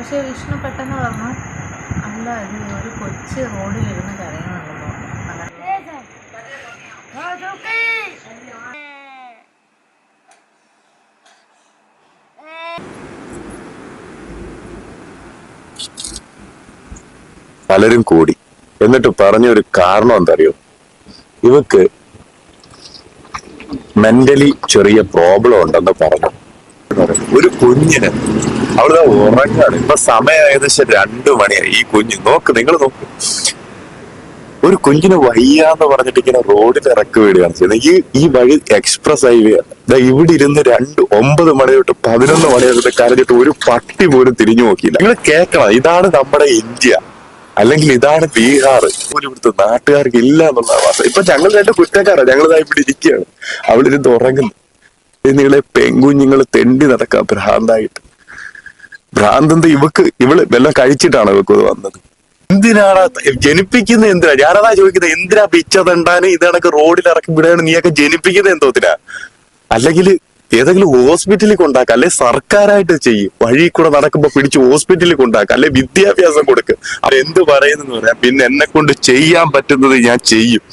പക്ഷേ വിഷ്ണു പെട്ടെന്ന് പറഞ്ഞു അല്ല ഇത് ഒരു കൊച്ച് റോഡിലിരുന്ന് അങ്ങനെ പലരും കൂടി. എന്നിട്ട് പറഞ്ഞ ഒരു കാരണം എന്തറിയോ? ഇവക്ക് മെന്റലി ചെറിയ പ്രോബ്ലം ഉണ്ടെന്ന് പറഞ്ഞു. ഒരു കുഞ്ഞിന് അവൾ ഉറങ്ങാണ്. ഇപ്പൊ സമയം ഏകദേശം രണ്ടു മണിയായി. ഈ കുഞ്ഞ് നോക്ക് നിങ്ങൾ നോക്ക്. ഒരു കുഞ്ഞിന് വയ്യാന്ന് പറഞ്ഞിട്ട് ഇങ്ങനെ റോഡിൽ ഇറക്കി വിടുകയാണ് ചെയ്യുന്നത്. ഈ ഈ വഴി എക്സ്പ്രസ് ഹൈവേ ആണ് ഇവിടെ ഇരുന്ന് രണ്ട് ഒമ്പത് മണി തൊട്ട് പതിനൊന്ന് മണി തൊട്ട് കരഞ്ഞിട്ട് ഒരു പട്ടി പോലും തിരിഞ്ഞു നോക്കിയില്ല. നിങ്ങൾ കേൾക്കണം ഇതാണ് നമ്മുടെ ഇന്ത്യ. അല്ലെങ്കിൽ ഇതാണ് ബീഹാർ. പോലും ഇവിടുത്തെ നാട്ടുകാർക്ക് ഇല്ല എന്നുള്ള വാർത്ത ഇപ്പൊ ഞങ്ങൾ രണ്ട് കുറ്റക്കാരാണ് ഞങ്ങൾ ഇവിടെ ഇരിക്കുകയാണ്. അവിടെ ഇരുന്ന് ഉറങ്ങുന്നു. നിങ്ങളെ പെൺകുഞ്ഞുങ്ങൾ തെണ്ടി നടക്കാം ഭ്രാന്തായിട്ട്. ഭ്രാന്തെന്ത് ഇവക്ക് ഇവൾ വല്ലതും കഴിച്ചിട്ടാണ് ഇവക്ക് ഇത് വന്നത്. എന്തിനാടാ ജനിപ്പിക്കുന്നത് എന്തിനാ? ഞാനതാ ചോദിക്കുന്നത് എന്തിനാ പിച്ച തണ്ടാന് ഇത് കണക്ക് റോഡിൽ ഇറക്കി വിടാണ് നീയൊക്കെ ജനിപ്പിക്കുന്നത് എന്തോത്തിനാ? അല്ലെങ്കിൽ ഏതെങ്കിലും ഹോസ്പിറ്റലിൽ കൊണ്ടാക്കുക അല്ലെ സർക്കാരായിട്ട് ചെയ്യും. വഴി കൂടെ നടക്കുമ്പോ പിടിച്ച് ഹോസ്പിറ്റലിൽ കൊണ്ടാക്കുക അല്ലെ വിദ്യാഭ്യാസം കൊടുക്കുക അവർ എന്ത് പറയുന്നെന്ന് പറയാം. പിന്നെ എന്നെ കൊണ്ട് ചെയ്യാൻ പറ്റുന്നത് ഞാൻ ചെയ്യും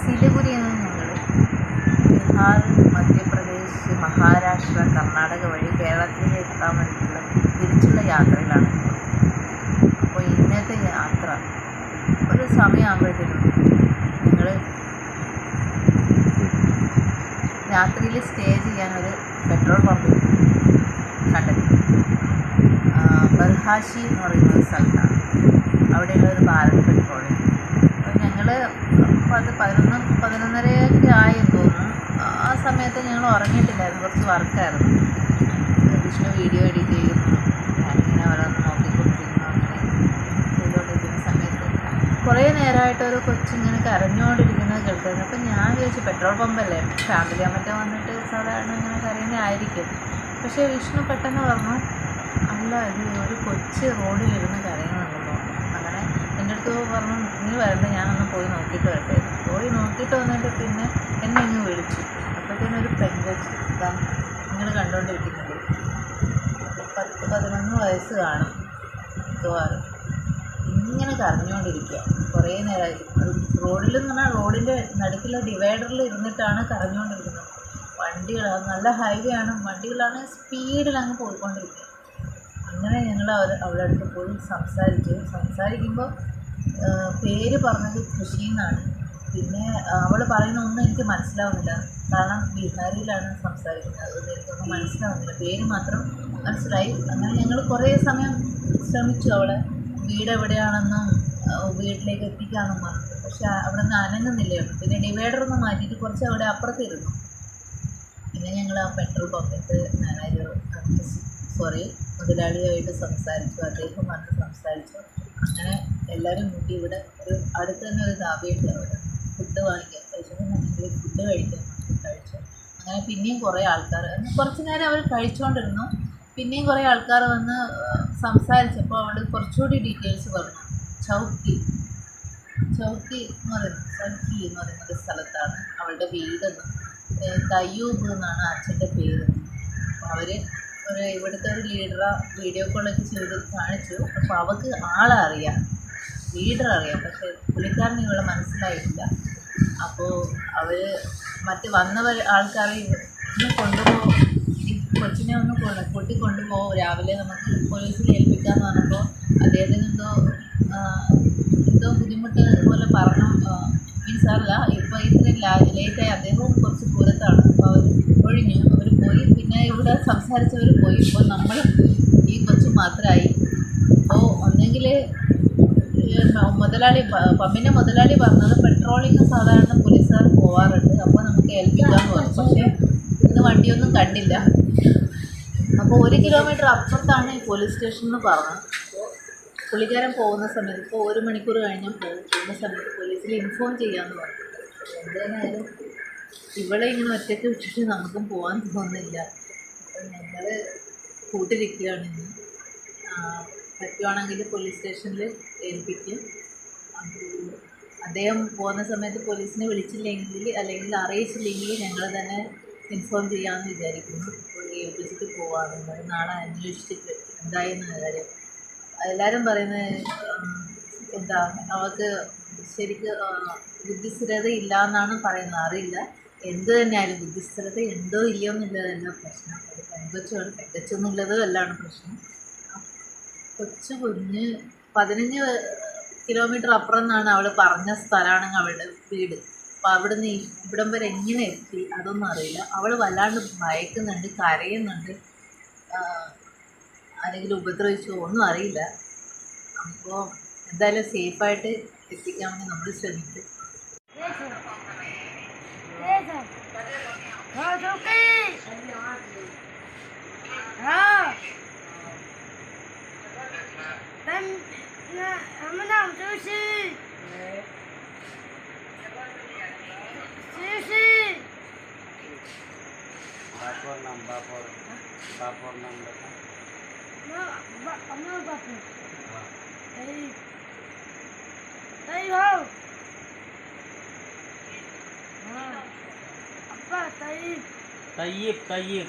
സിലിഗുരി എന്ന ഞങ്ങൾ ബീഹാർ മധ്യപ്രദേശ് മഹാരാഷ്ട്ര കർണാടക വഴി കേരളത്തിലേക്ക് എത്താൻ വേണ്ടിയിട്ടുള്ള തിരിച്ചുള്ള യാത്രയിലാണ്. അപ്പോൾ ഇന്നത്തെ യാത്ര ഒരു സമയമാകുമ്പോഴത്തേനും ഞങ്ങൾ രാത്രിയിൽ സ്റ്റേ ചെയ്യാൻ ഒരു പെട്രോൾ പമ്പിൽ കണ്ടെത്തി. ആ, ബർഹാഷി എന്ന് പറയുന്ന ഒരു സ്ഥലത്താണ്. അവിടെയുള്ള ഒരു ഭാരത് പെട്രോളിയം അപ്പോൾ ഞങ്ങൾ പത്ത് പതിനൊന്ന് ആ സമയത്ത് ഞങ്ങൾ ഉറങ്ങിയിട്ടില്ലായിരുന്നു. കുറച്ച് വർക്കായിരുന്നു വിഷ്ണു വീഡിയോ എഡിറ്റ് ചെയ്യുന്നു. ഞാനിങ്ങനെ ഓരോന്ന് നോക്കിക്കൊണ്ടിരിക്കുന്നു. അങ്ങനെ ചെയ്തുകൊണ്ടിരിക്കുന്ന സമയത്ത് കുറേ നേരമായിട്ട് ഒരു കൊച്ചിങ്ങനെ കരഞ്ഞുകൊണ്ടിരിക്കുന്നത് കേൾക്കുന്നത് അപ്പം ഞാൻ വിചാരിച്ചു പെട്രോൾ പമ്പല്ലേ ഫാമിലി മറ്റോ വന്നിട്ട് സാധാരണ ഇങ്ങനെ കരയുന്നതായിരിക്കും പക്ഷേ വിഷ്ണു പെട്ടെന്ന് പറഞ്ഞു അല്ല ഇത് ഒരു കൊച്ച് റോഡിലിരുന്ന് കരയുന്നുണ്ടെന്ന് പറഞ്ഞു അങ്ങനെ എന്റെ അടുത്ത് പറഞ്ഞു നീ വരണ്ട ഞാനൊന്ന് പോയി നോക്കിയിട്ട് വരട്ടെ. പോയി നോക്കിയിട്ട് വന്നിട്ട് പിന്നെ എന്നെ ഇങ്ങ് വിളിച്ചു. അപ്പോഴത്തേനും ഒരു പെൺകൊച്ച് ഇതാ നിങ്ങൾ കണ്ടുകൊണ്ടിരിക്കുന്നുണ്ട് പത്ത് പതിനൊന്ന് വയസ്സ് കാണും മിക്കവാറും. ഇങ്ങനെ കരഞ്ഞുകൊണ്ടിരിക്കുക കുറേ നേരമായി റോഡിൽ എന്ന് പറഞ്ഞാൽ റോഡിന്റെ നടുക്കിലെ ഡിവൈഡറിൽ ഇരുന്നിട്ടാണ് കരഞ്ഞുകൊണ്ടിരിക്കുന്നത് വണ്ടികൾ നല്ല ഹൈവേ ആണ്. വണ്ടികളാണ് സ്പീഡിൽ അങ്ങ് പോയിക്കൊണ്ടിരിക്കുക അങ്ങനെ ഞങ്ങൾ അവർ അവിടെ അടുത്ത് പോയി സംസാരിച്ചു സംസാരിക്കുമ്പോൾ പേര് പറഞ്ഞത് കൃഷി എന്നാണ് പിന്നെ അവൾ പറയുന്ന ഒന്നും എനിക്ക് മനസ്സിലാവുന്നില്ല. കാരണം ബീഹാരിയിലാണ് സംസാരിക്കുന്നത്. അതുകൊണ്ട് എനിക്കൊന്നും മനസ്സിലാവുന്നില്ല. പേര് മാത്രം മനസ്സിലായി. അങ്ങനെ ഞങ്ങൾ കുറേ സമയം ശ്രമിച്ചു അവളെ. വീട് എവിടെയാണെന്നും വീട്ടിലേക്ക് എത്തിക്കാമെന്നും പറഞ്ഞു പക്ഷെ അവിടെ നിന്ന് അനങ്ങുന്നില്ല പിന്നെ ഡിവൈഡർ ഒന്ന് മാറ്റിയിട്ട് കുറച്ച് അവിടെ അപ്പുറത്തിരുന്നു പിന്നെ ഞങ്ങൾ ആ പെട്രോൾ പമ്പിന്റെ മാനേജർ സോറി മുതലാളിയായിട്ട് സംസാരിച്ചു. അദ്ദേഹം വന്ന് സംസാരിച്ചു. അങ്ങനെ എല്ലാവരും കൂട്ടി ഇവിടെ ഒരു അടുത്ത് തന്നെ ഒരു ദാബിയുണ്ട് അവിടെ. ഫുഡ് വാങ്ങിക്കാൻ ഞങ്ങൾ ഫുഡ് കഴിക്കാൻ കഴിച്ചു. അങ്ങനെ പിന്നെയും കുറേ ആൾക്കാർ കുറച്ച് നേരം അവർ കഴിച്ചുകൊണ്ടിരുന്നു പിന്നെയും കുറേ ആൾക്കാർ വന്ന് സംസാരിച്ചപ്പോൾ അവൾ കുറച്ചുകൂടി ഡീറ്റെയിൽസ് പറഞ്ഞു. ചൗക്കി. ചൗക്കി എന്ന് പറയുന്നത് ചൗക്കി എന്ന് പറയുന്ന സ്ഥലത്താണ് അവളുടെ വീടെന്നും തയ്യൂബ് എന്നാണ് അച്ഛന്റെ പേര്. അവർ ഒരു ഇവിടുത്തെ ഒരു ലീഡറെ വീഡിയോ കോളൊക്കെ ചെയ്ത് കാണിച്ചു. അപ്പോൾ അവൾക്ക് ആളെ ലീഡർ അറിയാം. പക്ഷേ പുള്ളിക്കാരൻ ഇവളെ മനസ്സിലായിട്ടില്ല അപ്പോൾ അവർ മറ്റ് വന്നവർ ആൾക്കാരെ ഇന്ന് കൊണ്ടുപോകും ഈ കൊച്ചിനെ ഒന്ന് കൊണ്ട് കൂട്ടി കൊണ്ടുപോകും രാവിലെ നമുക്ക് പോലീസിൽ ഏൽപ്പിക്കാമെന്ന് പറഞ്ഞപ്പോൾ അദ്ദേഹത്തിന് എന്തോ എന്തോ ബുദ്ധിമുട്ട് പോലെ പറഞ്ഞു. മീൻസ് അല്ല ഇപ്പോൾ ഇത്രയും ലേറ്റായി അദ്ദേഹവും കുറച്ച് ദൂരത്താണ്. അപ്പോൾ അവർ ഒഴിഞ്ഞു. അവർ പോയി. പിന്നെ ഇവിടെ സംസാരിച്ചവർ പോയി. ഇപ്പോൾ നമ്മൾ ഈ കൊച്ചു മാത്രമായി അപ്പോൾ ഒന്നെങ്കിൽ മുതലാളി പമ്പിന്റെ മുതലാളി പറഞ്ഞത് പെട്രോളിങ് സാധാരണ പോലീസുകാർ പോവാറുണ്ട്. അപ്പോൾ നമുക്ക് ഏൽപ്പിക്കാമെന്ന് പറഞ്ഞു. പക്ഷേ ഇന്ന് വണ്ടിയൊന്നും കണ്ടില്ല. അപ്പോൾ ഒരു കിലോമീറ്റർ അപ്പുറത്താണ് ഈ പോലീസ് സ്റ്റേഷൻ എന്ന് പറഞ്ഞത്. പുള്ളിക്കാരൻ പോകുന്ന സമയത്ത് ഇപ്പോൾ ഒരു മണിക്കൂർ കഴിഞ്ഞാൽ പോകും. പോകുന്ന സമയത്ത് പോലീസിൽ ഇൻഫോം ചെയ്യാന്ന് പറഞ്ഞു. എന്തായാലും ഇവളെ ഇങ്ങനെ ഒറ്റയ്ക്ക് വിട്ടിട്ട് നമുക്കും പോകാൻ തോന്നുന്നില്ല. അപ്പം ഞങ്ങൾ കൂട്ടിരിക്കുകയാണ് ഇന്ന്. പറ്റുവാണെങ്കിൽ പോലീസ് സ്റ്റേഷനിൽ ഏൽപ്പിക്കും. അദ്ദേഹം പോകുന്ന സമയത്ത് പോലീസിനെ വിളിച്ചില്ലെങ്കിൽ അല്ലെങ്കിൽ അറിയിച്ചില്ലെങ്കിൽ ഞങ്ങൾ തന്നെ ഇൻഫോം ചെയ്യാമെന്ന് വിചാരിക്കുന്നു. അപ്പോൾ ഏൽപ്പിച്ചിട്ട് പോകാറുണ്ട് നാളെ അന്വേഷിച്ചിട്ട് എന്തായെന്ന കാര്യം. എല്ലാവരും പറയുന്നത് എന്താ അവൾക്ക് ശരിക്ക് ബുദ്ധിസ്ഥിരത ഇല്ല എന്നാണ് പറയുന്നത്. അറിയില്ല. എന്ത് തന്നെയായാലും ബുദ്ധിസ്ഥിരത ഉണ്ടോ ഇല്ലയോ എന്നുള്ളതല്ല പ്രശ്നം. അത് പെങ്കൊച്ചാണ് എന്നുള്ളതും അല്ലാണ് പ്രശ്നം. കൊച്ചു കുഞ്ഞ് പതിനഞ്ച് കിലോമീറ്റർ അപ്പുറം നിന്നാണ് അവൾ പറഞ്ഞ സ്ഥലമാണ് അവളുടെ വീട്. അപ്പം അവിടുന്ന് ഇവിടം വരെ എങ്ങനെ എത്തി അതൊന്നും അറിയില്ല. അവൾ വല്ലാണ്ട് ഭയക്കുന്നുണ്ട് കരയുന്നുണ്ട്. ആരെങ്കിലും ഉപദ്രവിച്ചോ ഒന്നും അറിയില്ല. അപ്പോൾ എന്തായാലും സേഫായിട്ട് എത്തിക്കാൻ വേണ്ടി നമ്മൾ ശ്രമിക്കും. हाँ ঋষি বাপর নাম বাপর বাপর নাম আমার বাপর। এই তাই হও হ্যাঁ। আব্বা তাই। তাইব তাইব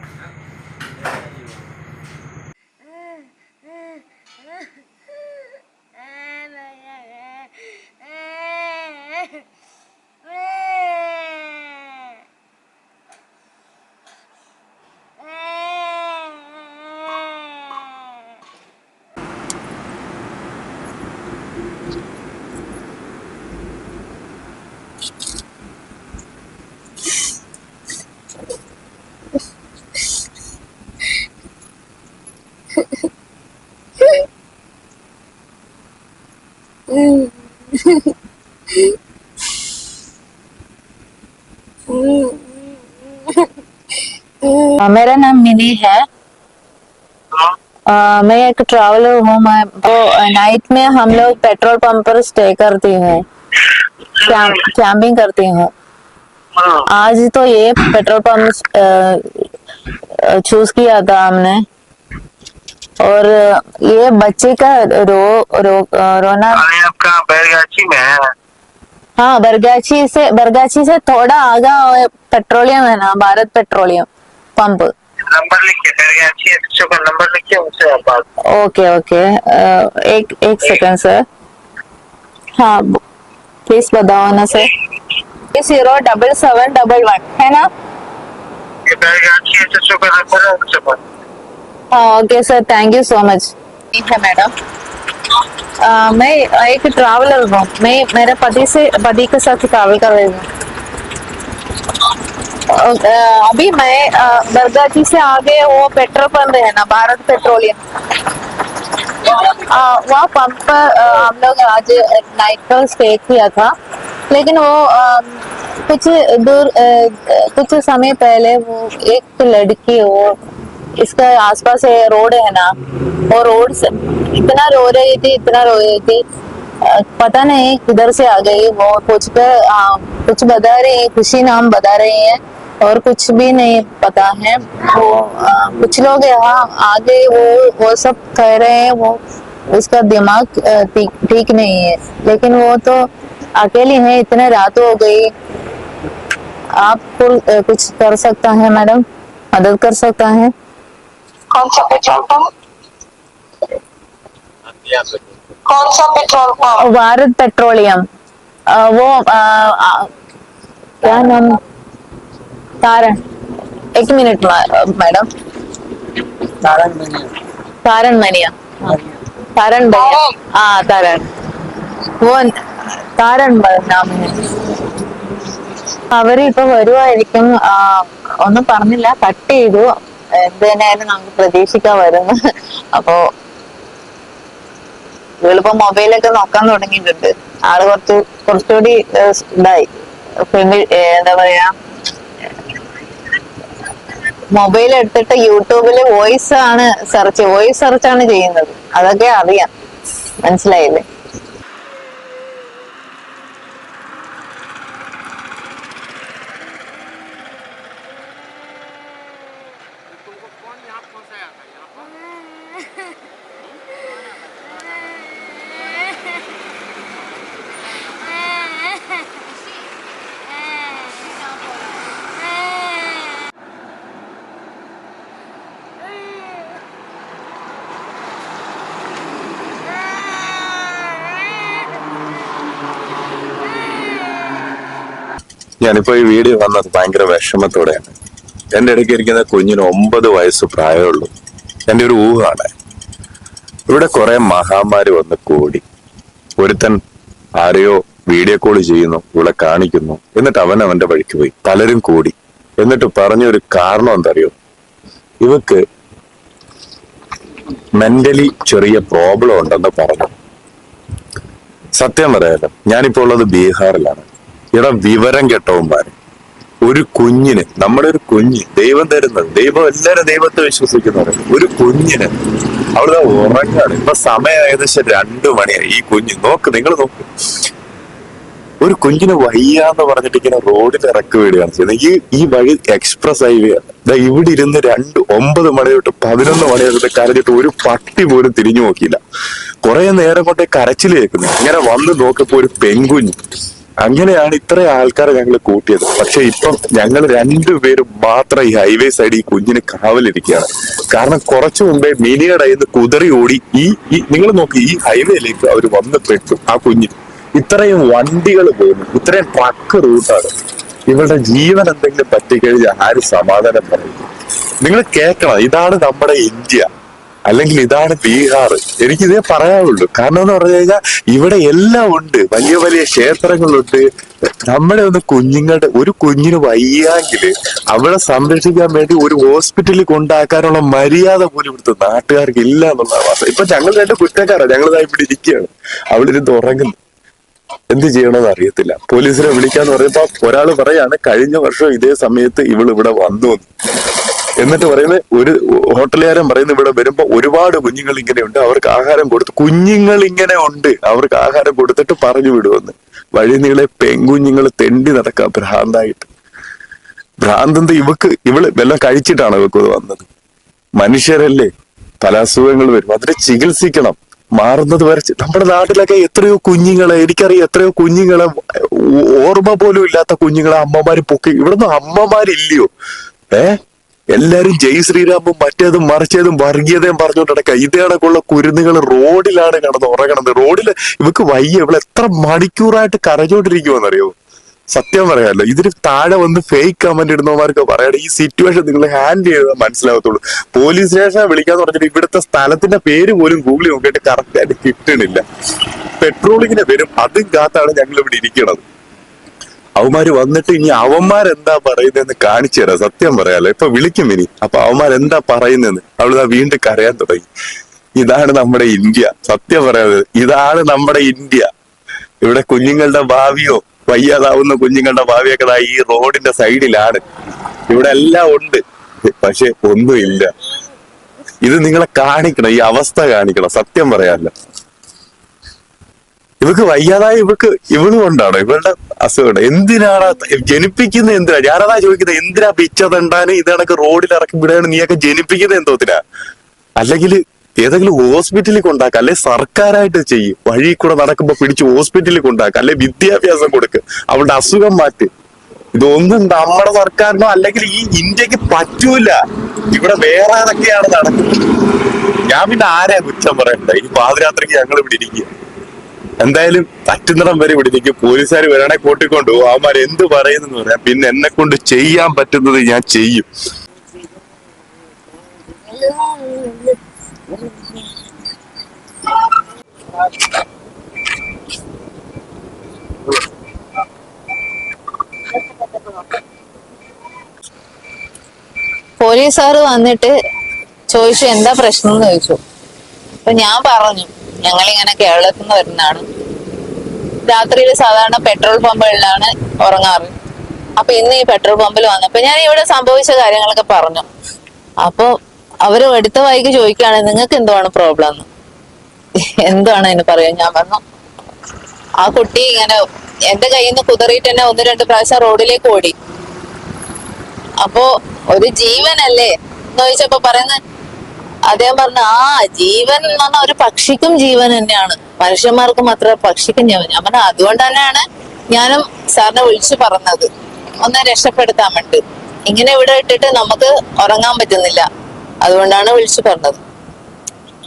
मेरा नाम मिनी है। अ, मैं एक ट्रैवलर हूँ मैं वो नाइट में हम लोग पेट्रोल पंप पर स्टे करती हूँ। कैंपिंग करती हूँ। आज तो ये पेट्रोल पंप चूज़ किया था हमने। और ये बच्चे का रो रो रोना अरे आपका बैरगाछी में है। हाँ बरगाची से बरगाची से थोड़ा आगा पेट्रोलियम है ना भारत पेट्रोलियम पंप। नंबर लिखिए बैरगाछी एसएचओ का नंबर लिखिए उनसे आप बात ओके ओके एक एक सेकंड सर। हाँ प्लीज़ बताओ ना sir. Zero double seven double one है ना? ये बैरगाछी एसएचओ का नंबर है उनसे बात हाँ okay sir thank you so much ठीक है मैडम अ, मैं एक ट्रैवलर हूँ. मैं मेरे पति से पति के साथ ट्रैवल कर रही हूँ. अभी मैं बरगाची से आगे वो पेट्रोल पंप है ना भारत पेट्रोलियम. वहाँ पंप पर हम लोग आज नाइट पर स्टे किया था. लेकिन वो आ, कुछ दूर कुछ समय पहले वो एक लड़की वो इसके आसपास है रोड है ना वो रोड से इतना रो रही थी इतना रो रही थी पता नहीं किधर से आ गई वो कुछ कर आ, कुछ बता रही है खुशी नाम बता रही है और कुछ भी नहीं पता है वो आ, कुछ लोग यहाँ आगे वो वो सब कह रहे हैं वो उसका दिमाग ठीक नहीं है लेकिन वो तो अकेली है इतने रात हो गई आप कुछ कर सकता है मैडम मदद कर सकता है? कौन सा पेट्रोल पंप कौन सा पेट्रोल पंप भारत पेट्रोलियम अ, वो अ, अ, क्या नाम तारण एक मिनट मा- मैडम तारण मनिया हाँ, तारण भैया हाँ तारण वो താരൺ നാം അവര് ഇപ്പൊ വരുമായിരിക്കും ആ, ഒന്നും പറഞ്ഞില്ല കട്ട് ചെയ്തു എന്ത് നമുക്ക് പ്രതീക്ഷിക്കാൻ വരുന്നു. അപ്പോ ഇവളിപ്പോ മൊബൈലൊക്കെ നോക്കാൻ തുടങ്ങിയിട്ടുണ്ട്. ആൾ കുറച്ച് കുറച്ചുകൂടി ഇതായി. എന്താ പറയാ? മൊബൈൽ എടുത്തിട്ട് യൂട്യൂബിൽ വോയിസ് ആണ് സെർച്ച് വോയിസ് സെർച്ച് ആണ് ചെയ്യുന്നത്. അതൊക്കെ അറിയാം. മനസ്സിലായില്ലേ? ഞാനിപ്പോ ഈ വീഡിയോ വന്നത് ഭയങ്കര വിഷമത്തോടെയാണ് എന്റെ ഇടയ്ക്ക് ഇരിക്കുന്ന കുഞ്ഞിന് ഒമ്പത് വയസ്സ് പ്രായമുള്ളൂ എന്റെ ഒരു ഊഹാണ്. ഇവിടെ കുറെ മഹാമാരി വന്ന് കൂടി. ഒരുത്തൻ ആരെയോ വീഡിയോ കോൾ ചെയ്യുന്നു ഇവിടെ കാണിക്കുന്നു. എന്നിട്ട് അവൻ അവന്റെ വഴിക്ക് പോയി. പലരും കൂടി. എന്നിട്ട് പറഞ്ഞ ഒരു കാരണം എന്തറിയോ? ഇവക്ക് മെന്റലി ചെറിയ പ്രോബ്ലം ഉണ്ടെന്ന് പറഞ്ഞു. സത്യം പറയാലോ ഞാനിപ്പോ ഉള്ളത് ബീഹാറിലാണ്. ഇവിടെ വിവരം കെട്ടവന്മാര്. ഒരു കുഞ്ഞിന് നമ്മുടെ ഒരു കുഞ്ഞ് ദൈവം തരുന്നത് ദൈവം എല്ലാരും ദൈവത്തെ വിശ്വസിക്കുന്നവര്. ഒരു കുഞ്ഞിന് അവിടെ ഉറങ്ങാണ്. ഇപ്പൊ സമയം ഏകദേശം രണ്ടു മണിയായി. ഈ കുഞ്ഞ് നോക്ക് നിങ്ങൾ നോക്ക്. ഒരു കുഞ്ഞിന് വയ്യാന്ന് പറഞ്ഞിട്ട് ഇങ്ങനെ റോഡിൽ ഇറക്കി വീടുകയാണ് ചെയ്യുന്നത്. ഈ ഈ വഴി എക്സ്പ്രസ് ഹൈവേ ആണ്. ഇവിടെ ഇരുന്ന് രണ്ട് ഒമ്പത് മണി തൊട്ട് പതിനൊന്ന് മണി തൊട്ട് കരഞ്ഞിട്ട് ഒരു പട്ടി പോലും തിരിഞ്ഞു നോക്കിയില്ല. കുറെ നേരം കൊണ്ട് കരച്ചിൽ കേൾക്കുന്നു. ഇങ്ങനെ വന്ന് നോക്കിയപ്പോ ഒരു പെൺകുഞ്ഞ് അങ്ങനെയാണ് ഇത്ര ആൾക്കാരെ ഞങ്ങൾ കൂട്ടിയത്. പക്ഷെ ഇപ്പം ഞങ്ങൾ രണ്ടുപേരും മാത്രം ഈ ഹൈവേ സൈഡിൽ ഈ കുഞ്ഞിന് കാവലിരിക്കുകയാണ്. കാരണം കുറച്ചു മുമ്പേ മിനിയുടെ കയ്യിൽ കുതിറി ഓടി ഈ ഈ നിങ്ങൾ നോക്കി ഈ ഹൈവേയിലേക്ക് അവർ വന്ന് പെട്ടു ആ കുഞ്ഞ് ഇത്രയും വണ്ടികൾ പോകുന്നു ഇത്രയും ട്രക്ക് റൂട്ടാണ്. ഇവരുടെ ജീവൻ എന്തെങ്കിലും പറ്റിക്കഴിഞ്ഞാൽ ആര് സമാധാനം പറയും? നിങ്ങൾ കേൾക്കണം. ഇതാണ് നമ്മുടെ ഇന്ത്യ. അല്ലെങ്കിൽ ഇതാണ് ബീഹാർ. എനിക്കിതേ പറയാനുള്ളൂ. കാരണം എന്ന് പറഞ്ഞു കഴിഞ്ഞാൽ ഇവിടെ എല്ലാം ഉണ്ട്. വലിയ വലിയ ക്ഷേത്രങ്ങളുണ്ട്. നമ്മുടെ ഒന്ന് കുഞ്ഞുങ്ങളുടെ ഒരു കുഞ്ഞിന് വയ്യാങ്കിൽ അവളെ സംരക്ഷിക്കാൻ വേണ്ടി ഒരു ഹോസ്പിറ്റലിൽ കൊണ്ടാക്കാനുള്ള മര്യാദ പോലും ഇവിടുത്തെ നാട്ടുകാർക്ക് ഇല്ല എന്നുള്ളതാണ് വാസ്തവം ഇപ്പൊ ഞങ്ങൾ രണ്ട് കുറ്റക്കാരാണ് ഞങ്ങൾ ഇവിടെ ഇരിക്കുകയാണ്. അവളിരുന്ന് ഉറങ്ങുന്നു. എന്ത് ചെയ്യണമെന്ന് അറിയത്തില്ല. പോലീസിനെ വിളിക്കാന്ന് പറയുമ്പോ ഒരാൾ പറയാണ് കഴിഞ്ഞ വർഷം ഇതേ സമയത്ത് ഇവൾ ഇവിടെ വന്നു. എന്നിട്ട് പറയുന്നത് ഒരു ഹോട്ടലുകാരൻ പറയുന്നത് ഇവിടെ വരുമ്പോ ഒരുപാട് കുഞ്ഞുങ്ങൾ ഇങ്ങനെ ഉണ്ട് അവർക്ക് ആഹാരം കൊടുത്തു കുഞ്ഞുങ്ങൾ ഇങ്ങനെ ഉണ്ട് അവർക്ക് ആഹാരം കൊടുത്തിട്ട് പറഞ്ഞു വിടുമെന്ന് വഴി നീളെ പെൺകുഞ്ഞുങ്ങൾ തെണ്ടി നടക്കാം ഭ്രാന്തായിട്ട്. ഭ്രാന്തന്ത ഇവക്ക് ഇവൾ എല്ലാം കഴിച്ചിട്ടാണ് ഇവക്ക് വന്നത്. മനുഷ്യരല്ലേ പല അസുഖങ്ങൾ വരും. അതിനെ ചികിത്സിക്കണം. മാറുന്നത് വരെ നമ്മുടെ നാട്ടിലൊക്കെ എത്രയോ കുഞ്ഞുങ്ങളെ എനിക്കറിയാം എത്രയോ കുഞ്ഞുങ്ങളെ ഓർമ്മ പോലും ഇല്ലാത്ത കുഞ്ഞുങ്ങളെ അമ്മമാര് പൊക്കി ഇവിടുന്ന് അമ്മമാരില്ലയോ? ഏ? എല്ലാരും ജയ് ശ്രീരാമും മറ്റേതും മറിച്ചതും വർഗീയതയും പറഞ്ഞുകൊണ്ട് നടക്കുക ഇതേ കണക്കുള്ള കുരുന്നുകൾ റോഡിലാണ് കിടന്ന് ഉറങ്ങണത്. റോഡിൽ ഇവക്ക് വയ്യ. ഇവിടെ എത്ര മണിക്കൂറായിട്ട് കരഞ്ഞോണ്ടിരിക്കുമെന്നറിയോ സത്യം പറയാമല്ലോ ഇതിന് താഴെ വന്ന് ഫേക്ക് കമന്റ് ഇടുന്നവർക്ക് പറയണം. ഈ സിറ്റുവേഷൻ നിങ്ങൾ ഹാൻഡിൽ ചെയ്താൽ മനസ്സിലാവത്തുള്ളൂ. പോലീസ് സ്റ്റേഷനെ വിളിക്കാന്ന് പറഞ്ഞിട്ട് ഇവിടുത്തെ സ്ഥലത്തിന്റെ പേര് പോലും ഗൂഗിളിൽ നോക്കിയിട്ട് കറക്റ്റ് ആയിട്ട് കിട്ടണില്ല. പെട്രോളിങ്ങിന് വരും. അതും കാത്താണ് ഞങ്ങൾ ഇവിടെ ഇരിക്കണത്. അവന്മാര് വന്നിട്ട് ഇനി അവന്മാരെന്താ പറയുന്നതെന്ന് കാണിച്ചു തരാം. സത്യം പറയാലോ. ഇപ്പൊ വിളിക്കും ഇനി. അപ്പൊ അവന്മാരെന്താ പറയുന്നതെന്ന്. അവളിതാ വീണ്ടും കരയാൻ തുടങ്ങി. ഇതാണ് നമ്മുടെ ഇന്ത്യ. സത്യം പറയാതെ ഇതാണ് നമ്മുടെ ഇന്ത്യ. ഇവിടെ കുഞ്ഞുങ്ങളുടെ ഭാവിയോ വയ്യാതാവുന്ന കുഞ്ഞുങ്ങളുടെ ഭാവിയൊക്കെ ഈ റോഡിന്റെ സൈഡിലാണ്. ഇവിടെ എല്ലാം ഉണ്ട്. പക്ഷെ ഒന്നുമില്ല. ഇത് നിങ്ങളെ കാണിക്കണം. ഈ അവസ്ഥ കാണിക്കണം. സത്യം പറയാമല്ലോ ഇവക്ക് വയ്യാതായ ഇവക്ക് ഇവൾ ഇവളുടെ അസുഖം എന്തിനാണ് ജനിപ്പിക്കുന്ന എന്തിനാ? ഞാനതാ ചോദിക്കുന്നത് എന്തിനാ പിച്ച തണ്ടാന് ഇത് റോഡിൽ ഇറക്കി വിടാണ് നീയൊക്കെ ജനിപ്പിക്കുന്നത് എന്തോത്തിനാ അല്ലെങ്കിൽ ഏതെങ്കിലും ഹോസ്പിറ്റലിൽ കൊണ്ടാക്കുക അല്ലെ സർക്കാരായിട്ട് ചെയ്യും. വഴി കൂടെ നടക്കുമ്പോ പിടിച്ച് ഹോസ്പിറ്റലിൽ കൊണ്ടാക്കുക അല്ലെ വിദ്യാഭ്യാസം കൊടുക്ക്. അവളുടെ അസുഖം മാറ്റി. ഇതൊന്നും നമ്മുടെ സർക്കാരിനോ അല്ലെങ്കിൽ ഈ ഇന്ത്യയ്ക്ക് പറ്റൂല. ഇവിടെ വേറെ ഏതൊക്കെയാണ് നടക്കുന്നത്? ഞാൻ പിന്നെ ആരാ കുറ്റം പറയണ്ട? ഈ പാതിരാത്രിക്ക് ഞങ്ങൾ ഇവിടെ ഇരിക്കുക. എന്തായാലും പറ്റുന്നിടം വരെ ഇവിടെ ഇരിക്കും പോലീസുകാർ വരണേ കൂട്ടിക്കൊണ്ടു അവന്മാർ എന്ത് പറയുന്നു പറയാം. പിന്നെ എന്നെ കൊണ്ട് ചെയ്യാൻ പറ്റുന്നത് ഞാൻ ചെയ്യും. പോലീസുകാർ വന്നിട്ട് ചോദിച്ചു എന്താ പ്രശ്നം എന്ന് ചോദിച്ചു. അപ്പൊ ഞാൻ പറഞ്ഞു ഞങ്ങളിങ്ങനെ കേരളത്തിൽ നിന്ന് വരുന്നതാണ്. രാത്രിയിൽ സാധാരണ പെട്രോൾ പമ്പുകളിലാണ് ഉറങ്ങാറ്. അപ്പൊ ഇന്ന് ഈ പെട്രോൾ പമ്പിൽ വന്നപ്പോ ഞാൻ ഇവിടെ സംഭവിച്ച കാര്യങ്ങളൊക്കെ പറഞ്ഞു. അപ്പൊ അവർ എടുത്ത വൈകി ചോദിക്കുകയാണ് നിങ്ങൾക്ക് എന്തുവാണ് പ്രോബ്ലം എന്ന് എന്താണ് അതിന് പറയാൻ? ഞാൻ പറഞ്ഞു ആ കുട്ടി ഇങ്ങനെ എന്റെ കയ്യിൽ നിന്ന് കുതറിയിട്ട് തന്നെ ഒന്ന് രണ്ട് പ്രാവശ്യം റോഡിലേക്ക് ഓടി. അപ്പോ ഒരു ജീവനല്ലേ? എന്ന് ചോദിച്ചപ്പോ പറയുന്നത് അദ്ദേഹം പറഞ്ഞു ആ ജീവൻ എന്ന് പറഞ്ഞാൽ ഒരു പക്ഷിക്കും ജീവൻ തന്നെയാണ്. മനുഷ്യന്മാർക്ക് മാത്രമേ പക്ഷിക്കും ജീവൻ ഞാൻ പറഞ്ഞു അതുകൊണ്ട് തന്നെയാണ് ഞാനും സാറിനെ വിളിച്ചു പറഞ്ഞത്. ഒന്ന് രക്ഷപ്പെടുത്താൻ വേണ്ടി. ഇങ്ങനെ ഇവിടെ ഇട്ടിട്ട് നമുക്ക് ഉറങ്ങാൻ പറ്റുന്നില്ല. അതുകൊണ്ടാണ് വിളിച്ചു പറഞ്ഞത്.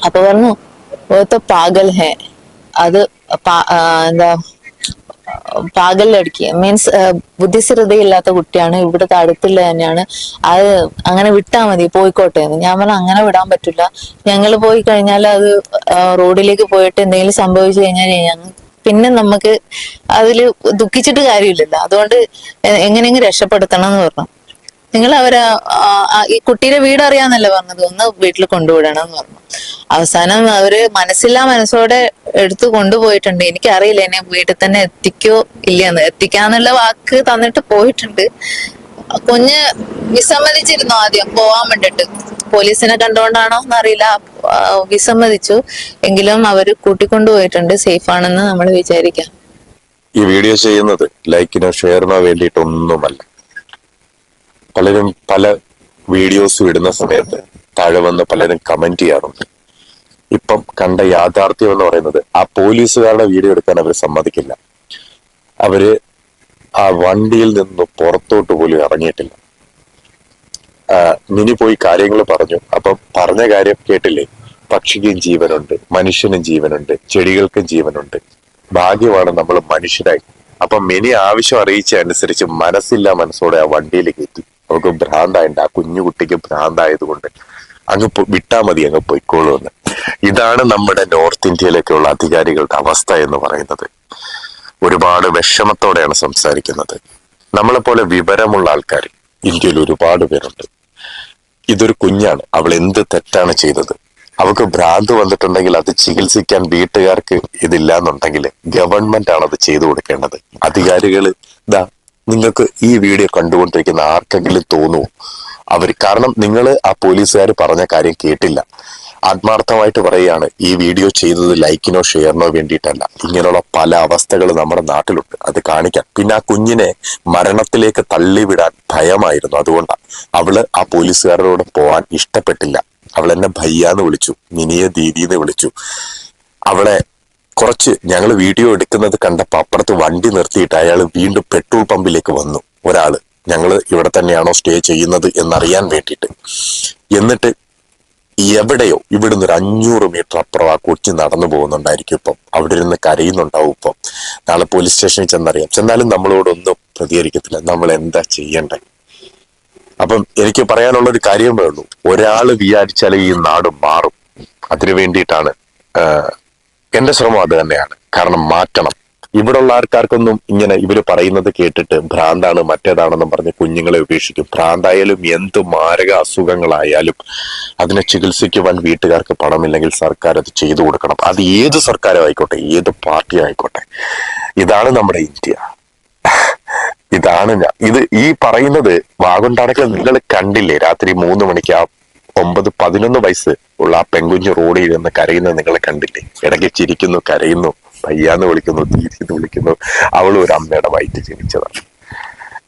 അപ്പൊ പറഞ്ഞു പാഗൽ ഹേ. അത് എന്താ പാഗൽ ലടുക്കി മീൻസ് ബുദ്ധിസ്ഥിരതയില്ലാത്ത കുട്ടിയാണ് ഇവിടുത്തെ അടുത്തുള്ള തന്നെയാണ്. അത് അങ്ങനെ വിട്ടാ മതി പോയിക്കോട്ടെ എന്ന്. ഞാൻ പറഞ്ഞു അങ്ങനെ വിടാൻ പറ്റില്ല. ഞങ്ങൾ പോയി കഴിഞ്ഞാൽ അത് റോഡിലേക്ക് പോയിട്ട് എന്തെങ്കിലും സംഭവിച്ചു കഴിഞ്ഞാൽ ഞങ്ങൾ പിന്നെ നമുക്ക് അതിൽ ദുഃഖിച്ചിട്ട് കാര്യമില്ലല്ലോ. അതുകൊണ്ട് എങ്ങനെയെങ്കിലും രക്ഷപ്പെടുത്തണം എന്ന് പറഞ്ഞു. നിങ്ങൾ അവരെ ഈ കുട്ടിയുടെ വീട് അറിയാന്നല്ലേ പറഞ്ഞത്? ഒന്ന് വീട്ടിൽ കൊണ്ടുവിടണം എന്ന് പറഞ്ഞു. അവസാനം അവർ മനസ്സില്ലാ മനസ്സോടെ എടുത്തു കൊണ്ടുപോയിട്ടുണ്ട്. എനിക്ക് അറിയില്ല എന്നെ വീട്ടിൽ തന്നെ എത്തിക്കോ ഇല്ലയെന്ന്. എത്തിക്കാന്നുള്ള വാക്ക് തന്നിട്ട് പോയിട്ടുണ്ട്. കുഞ്ഞ് വിസമ്മതിച്ചിരുന്നു ആദ്യം പോവാൻ വേണ്ടിട്ട്. പോലീസിനെ കണ്ടുകൊണ്ടാണോ എന്നറിയില്ല. വിസമ്മതിച്ചു. എങ്കിലും അവർ കൂട്ടിക്കൊണ്ടുപോയിട്ടുണ്ട്. സേഫ് ആണെന്ന് നമ്മൾ വിചാരിക്കാം. ഈ വീഡിയോ ചെയ്യുന്നത് ലൈക്കിനോ ഷെയറിനോ വേണ്ടിയിട്ടൊന്നുമല്ല. പലരും പല വീഡിയോസ് ഇടുന്ന സമയത്ത് താഴെ വന്ന് പലരും കമന്റ് ചെയ്യാറുണ്ട്. ഇപ്പം കണ്ട യാഥാർത്ഥ്യം എന്ന് പറയുന്നത് ആ പോലീസുകാരുടെ വീഡിയോ എടുക്കാൻ അവർ സമ്മതിക്കില്ല. അവർ ആ വണ്ടിയിൽ നിന്ന് പുറത്തോട്ട് പോലും ഇറങ്ങിയിട്ടില്ല. മിനി പോയി കാര്യങ്ങൾ പറഞ്ഞു. അപ്പം പറഞ്ഞ കാര്യം കേട്ടില്ലേ? പക്ഷിക്കും ജീവനുണ്ട് മനുഷ്യനും ജീവനുണ്ട് ചെടികൾക്കും ജീവനുണ്ട്. ഭാഗ്യമാണ് നമ്മൾ മനുഷ്യരായി. അപ്പൊ മിനി ആവശ്യം അറിയിച്ച അനുസരിച്ച് മനസ്സില്ല മനസ്സോടെ ആ വണ്ടിയിൽ കയറ്റി അവർക്ക് ഭ്രാന്തായിട്ട് ആ കുഞ്ഞു കുട്ടിക്ക് ഭ്രാന്തായതുകൊണ്ട് അങ്ങ് വിട്ടാ മതി അങ്ങ് പൊയ്ക്കോളൂന്ന് ഇതാണ് നമ്മുടെ നോർത്ത് ഇന്ത്യയിലേക്കുള്ള അധികാരികളുടെ അവസ്ഥ എന്ന് പറയുന്നത്. ഒരുപാട് വിഷമത്തോടെയാണ് സംസാരിക്കുന്നത്. നമ്മളെപ്പോലെ വിവരമുള്ള ആൾക്കാർ ഇന്ത്യയിൽ ഒരുപാട് പേരുണ്ട്. ഇതൊരു കുഞ്ഞാണ്. അവൾ എന്ത് തെറ്റാണ് ചെയ്തത്? അവൾക്ക് ഭ്രാന്ത് വന്നിട്ടുണ്ടെങ്കിൽ അത് ചികിത്സിക്കാൻ വീട്ടുകാർക്ക് ഇതില്ല എന്നുണ്ടെങ്കിൽ ഗവൺമെന്റ് ആണ് അത് ചെയ്തു കൊടുക്കേണ്ടത്. അധികാരികൾ ദാ നിങ്ങൾക്ക് ഈ വീഡിയോ കണ്ടുകൊണ്ടിരിക്കുന്ന ആർക്കെങ്കിലും തോന്നുമോ അവർ കാരണം നിങ്ങൾ ആ പോലീസുകാർ പറഞ്ഞ കാര്യം കേട്ടില്ല. ആത്മാർത്ഥമായിട്ട് പറയുകയാണ് ഈ വീഡിയോ ചെയ്തത് ലൈക്കിനോ ഷെയറിനോ വേണ്ടിയിട്ടല്ല. ഇങ്ങനെയുള്ള പല അവസ്ഥകൾ നമ്മുടെ നാട്ടിലുണ്ട്. അത് കാണിക്കാം. പിന്നെ ആ കുഞ്ഞിനെ മരണത്തിലേക്ക് തള്ളിവിടാൻ ഭയമായിരുന്നു. അതുകൊണ്ടാണ് അവൾ ആ പോലീസുകാരോട് പോവാൻ ഇഷ്ടപ്പെട്ടില്ല. അവൾ എന്നെ ഭയ്യാന്ന് വിളിച്ചു. മിനിയെ ദീദിന്ന് വിളിച്ചു. അവളെ കുറച്ച് ഞങ്ങൾ വീഡിയോ എടുക്കുന്നത് കണ്ടപ്പോൾ അപ്പുറത്ത് വണ്ടി നിർത്തിയിട്ട് അയാൾ വീണ്ടും പെട്രോൾ പമ്പിലേക്ക് വന്നു. ഒരാൾ ഞങ്ങൾ ഇവിടെ തന്നെയാണോ സ്റ്റേ ചെയ്യുന്നത് എന്നറിയാൻ വേണ്ടിയിട്ട്. എന്നിട്ട് എവിടെയോ ഇവിടുന്ന് ഒരു അഞ്ഞൂറ് മീറ്റർ അപ്പുറം ആ കൊച്ചി നടന്നു പോകുന്നുണ്ടായിരിക്കും ഇപ്പം. അവിടെ ഇരുന്ന് കരയുന്നുണ്ടാവും ഇപ്പം. നാളെ പോലീസ് സ്റ്റേഷനിൽ ചെന്നറിയാം. ചെന്നാലും നമ്മളോടൊന്നും പ്രതികരിക്കത്തില്ല. നമ്മൾ എന്താ ചെയ്യേണ്ടത് അപ്പം എനിക്ക് പറയാനുള്ള ഒരു കാര്യമേ ഉള്ളൂ. ഒരാൾ വിചാരിച്ചാൽ ഈ നാട് മാറും. അതിനു വേണ്ടിയിട്ടാണ് എന്റെ ശ്രമം അത് തന്നെയാണ്. കാരണം മാറ്റണം. ഇവിടെയുള്ള ആൾക്കാർക്കൊന്നും ഇങ്ങനെ ഇവർ പറയുന്നത് കേട്ടിട്ട് ഭ്രാന്താണ് മറ്റേതാണെന്നും പറഞ്ഞ് കുഞ്ഞുങ്ങളെ ഉപേക്ഷിക്കും. ഭ്രാന്തായാലും എന്ത് മാരക അസുഖങ്ങളായാലും അതിനെ ചികിത്സിക്കുവാൻ വീട്ടുകാർക്ക് പണമില്ലെങ്കിൽ സർക്കാർ അത് ചെയ്തു കൊടുക്കണം. അത് ഏത് സർക്കാരും ആയിക്കോട്ടെ ഏത് പാർട്ടി ആയിക്കോട്ടെ ഇതാണ് നമ്മുടെ ഇന്ത്യ. ഇതാണ് ഞാൻ ഇത് ഈ പറയുന്നത് വാഗുണ്ടാണെങ്കിൽ നിങ്ങൾ കണ്ടില്ലേ? രാത്രി മൂന്ന് മണിക്ക് ആ ഒമ്പത് പതിനൊന്ന് വയസ്സ് ഉള്ള ആ പെങ്കുഞ്ഞ് റോഡിൽ ഇരുന്ന് കരയുന്നത് നിങ്ങൾ കണ്ടില്ലേ? ഇടയ്ക്ക് ചിരിക്കുന്നു കരയുന്നു പയ്യാന്ന് വിളിക്കുന്നു തീരിന്ന് വിളിക്കുന്നു. അവൾ ഒരു അമ്മയുടെ വയറ്റ് ജനിച്ചതാണ്.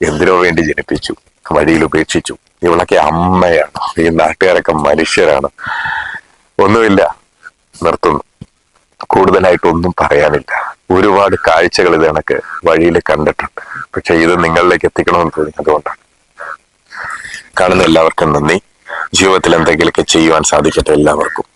എന്തിനോ വേണ്ടി ജനിപ്പിച്ചു വഴിയിൽ ഉപേക്ഷിച്ചു. ഇവളൊക്കെ അമ്മയാണ് ഈ നാട്ടുകാരൊക്കെ മനുഷ്യരാണ്. ഒന്നുമില്ല നിർത്തുന്നു. കൂടുതലായിട്ടൊന്നും പറയാനില്ല. ഒരുപാട് കാഴ്ചകൾ ഇത് കണക്ക് വഴിയിൽ കണ്ടിട്ടുണ്ട്. പക്ഷെ ഇത് നിങ്ങളിലേക്ക് എത്തിക്കണമെന്ന് തോന്നി അതുകൊണ്ടാണ്. കാണുന്ന എല്ലാവർക്കും നന്ദി. ജീവിതത്തിൽ എന്തെങ്കിലുമൊക്കെ ചെയ്യുവാൻ സാധിക്കട്ടെ എല്ലാവർക്കും.